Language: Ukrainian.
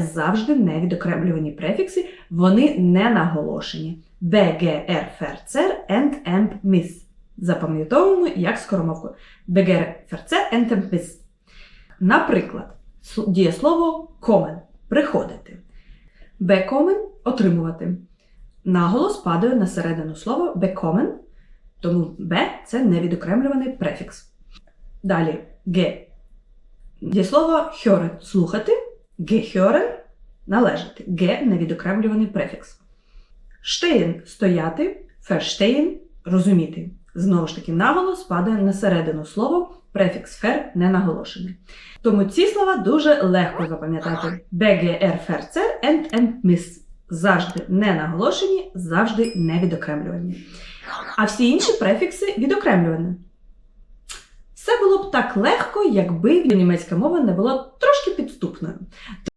завжди невідокремлювані префікси, вони не наголошені. БГР, ферцер, енд, емп, міс. Запам'ятовуємо як скоромовку. БГР, ферцер, енд, емп, міс. Наприклад, сл- дієслово комен приходити. Бекомен отримувати. Наголос падає на середину слова бекомен, тому Б це невідокремлюваний префікс. Далі Г. Дієслово hören – слухати, gehören – належати. Г невідокремлюваний префікс. Stehen – стояти, verstehen – розуміти. Знову ж таки, наголос падає на середину слова, префікс фер не наголошений. Тому ці слова дуже легко запам'ятати. BGR Ferzer and miss. Завжди не наголошені, завжди не відокремлювані. А всі інші префікси відокремлювані. Все було б так легко, якби німецька мова не була підступною.